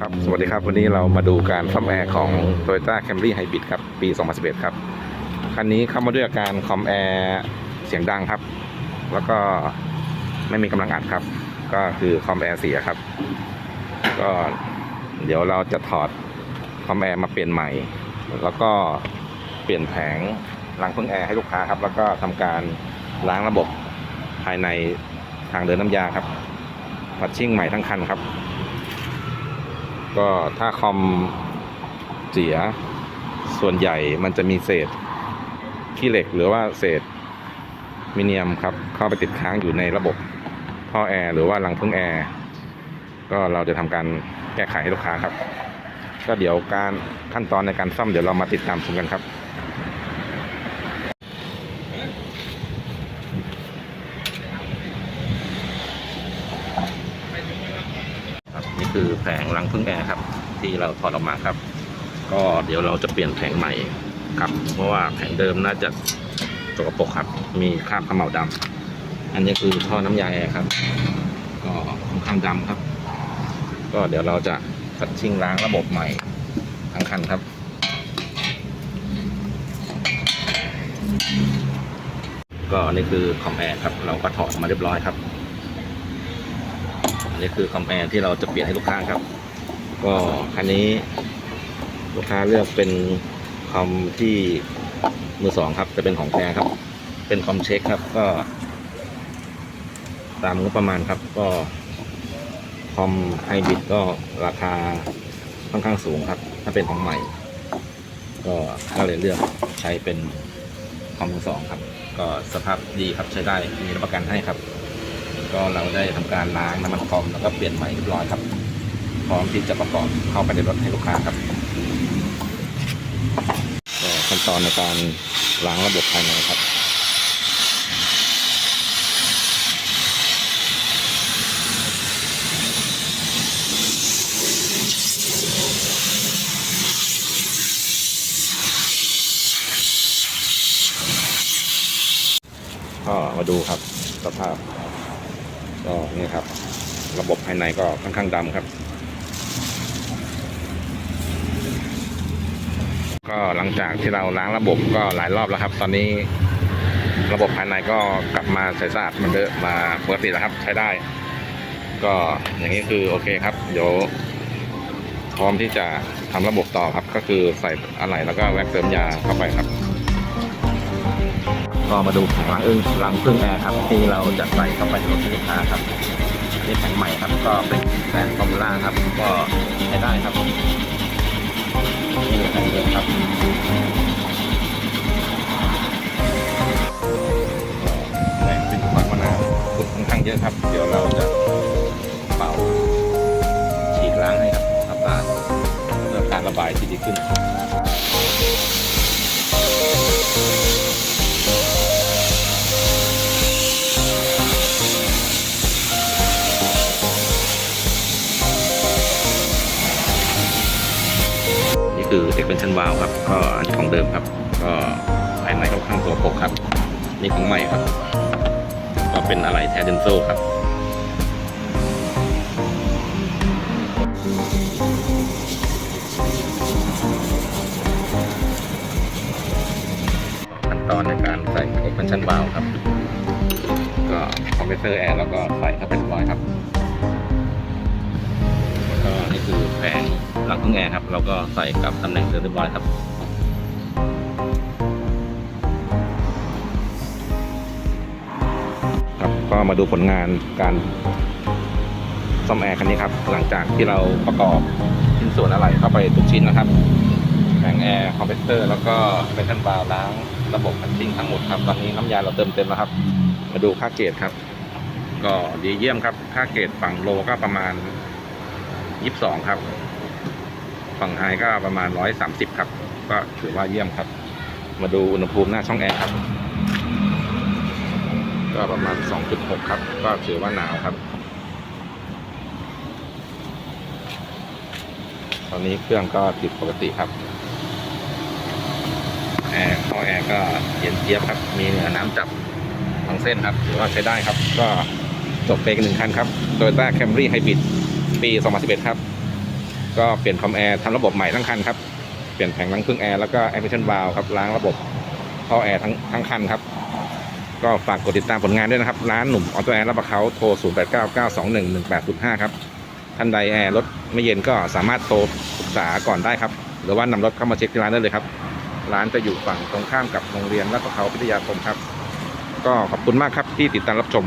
ครับ สวัสดีครับ วันนี้เรามาดูการซ่อมแอร์ของ Toyota Camry Hybrid ครับ ปี 2011 ครับ คันนี้เข้ามาด้วยอาการคอมแอร์เสียงดังครับ แล้วก็ไม่มีกำลังอัดครับ ก็คือคอมแอร์เสียครับ ก็เดี๋ยวเราจะถอดคอมแอร์มาเปลี่ยนใหม่ แล้วก็เปลี่ยนแผงรังพึ่งแอร์ให้ลูกค้าครับ แล้วก็ทำการล้างระบบภายในทางเดินน้ำยาครับพัดชิ่งใหม่ทั้งคันครับ ก็ถ้าคอมเสียส่วนใหญ่มันจะมีเศษขี้เหล็กหรือว่าเศษมิเนียมครับ เข้าไปติดค้างอยู่ในระบบท่อแอร์หรือว่ารังพึ่งแอร์ก็เราจะทำการแก้ไขให้ลูกค้าครับ ก็เดี๋ยวการขั้นตอนในการซ่อมเดี๋ยวเรามาติดตามชมกันครับ คือแผงรังพึ่งแอร์ครับ ที่เราถอดออกมาครับ ก็เดี๋ยวเราจะเปลี่ยนแผงใหม่ครับ เพราะว่าแผงเดิมน่าจะสกปรกครับ มีคราบขม่าดำอันนี้คือท่อน้ำยาแอร์ครับ ก็ค่อนข้างดำครับ ก็เดี๋ยวเราจะคัดชิ่งล้างระบบใหม่ทั้งคันครับก็นี่คือคอมแอร์ครับ เราก็ถอดออกมาเรียบร้อยครับ นนี้คือคอมแอร์ที่เราจะเปลี่ยนให้ลูกค้าครับ ก็คันนี้ลูกค้าเลือกเป็นคอมที่มือสองครับ จะเป็นของแท้ครับ เป็นคอมเช็คครับก็ ตามงบประมาณครับ ก็คอมไฮบริดก็ราคาค่อนข้างสูงครับ ถ้าเป็นของใหม่ ก็ก็เลยเลือกใช้เป็นคอมมือสองครับ ก็สภาพดีครับใช้ได้มีรับประกันให้ครับ ก็เราได้ทำการล้างน้ำมันคอมแล้วก็เปลี่ยนใหม่เรียบร้อยครับ พร้อมที่จะประกอบเข้าไปในรถให้ลูกค้าครับก็ขั้นตอนในการล้างระบบภายในครับก็มาดูครับสภาพ ก็นี่ครับ ระบบภายในก็ค่อนข้างดำครับ ก็หลังจากที่เราล้างระบบก็หลายรอบแล้วครับ ตอนนี้ระบบภายในก็กลับมาใสสะอาดเหมันเดิมมาปกติแล้วครับใช้ได้ ก็อย่างนี้คือโอเคครับ เดี๋ยวพร้อมที่จะทำระบบต่อครับ ก็คือใส่อะไหล่แล้วก็แว็กเติมยาเข้าไปครับ ก็มาดูแผงล้างอึ้งล้างพึ่งแอร์ครับที่เราจะใส่เข้าไปในรถลูกค้าครับนี่แผงใหม่ครับก็เป็นแผงฟอร์มูล่าครับก็ใช้ได้ครับนี่แผงเดิมครับแรงเป็นความมะนาวขุดค่อนข้างเยอะครับ เดี๋ยวเราจะเป่าฉีดล้างให้ครับอัตราเพื่อการระบายที่ดีขึ้น คือ extension valve ครับ ก็อันนี้ของเดิมครับ ก็ภายในค่อนข้างตัวปกครับ นี่ของใหม่ครับ ก็เป็นอะไรแทเดนโซครับขั้นตอนในการใส่ extension valve ครับ ก็คอมเพรสเซอร์แอร์แล้วก็ใส่เข้าไปเรียบร้อยครับก็นี่คือแผง หลังพึ่งแอร์ครับ เราก็ใส่กับตำแหน่งเดิมเรียบร้อยครับครับ ก็มาดูผลงานการซ่อมแอร์คันนี้ครับ หลังจากที่เราประกอบชิ้นส่วนอะไรเข้าไปทุกชิ้นนะครับแผงแอร์คอมเพรสเซอร์แล้วก็เป็นทันบาล์วล้างระบบพันชิ่งทั้งหมดครับ ตอนนี้น้ำยาเราเติมเต็มแล้วครับ มาดูค่าเกรดครับ ก็ดีเยี่ยมครับ ค่าเกรดฝั่งโลก็ประมาณยี่สิบสองครับ ฝั่งไฮก็ประมาณร้อยสามสิบครับ ก็ถือว่าเยี่ยมครับ มาดูอุณหภูมิหน้าช่องแอร์ครับ ก็ประมาณสองจุดหกครับ ก็ถือว่าหนาวครับ ตอนนี้เครื่องก็ติดปกติครับ แอร์เข้าแอร์ก็เย็นเจี๊ยบครับ มีเหนือน้ำจับทั้งเส้นครับ ถือว่าใช้ได้ครับ ก็จบไปกันหนึ่งคันครับ Toyota Camry Hybrid ปี 2011 ครับ ก็เปลี่ยนคอมแอร์ทำระบบใหม่ทั้งคันครับ เปลี่ยนแผงล้างเครื่องแอร์แล้วก็แอร์พิชันบาลครับล้างระบบท่อแอร์ทั้งทั้งคันครับ ก็ฝากกดติดตามผลงานด้วยนะครับ ร้านหนุ่มออโตแอร์รับประเขาโทร 0 8 9 9 2 1 1 8 0 5 ครับ ท่านใดแอร์รถไม่เย็นก็สามารถโทรปรึกษาก่อนได้ครับ หรือว่านำรถเข้ามาเช็คที่ร้านได้เลยครับ ร้านจะอยู่ฝั่งตรงข้ามกับโรงเรียนรับประเขาพิทยาคมครับ ก็ขอบคุณมากครับที่ติดตามรับชม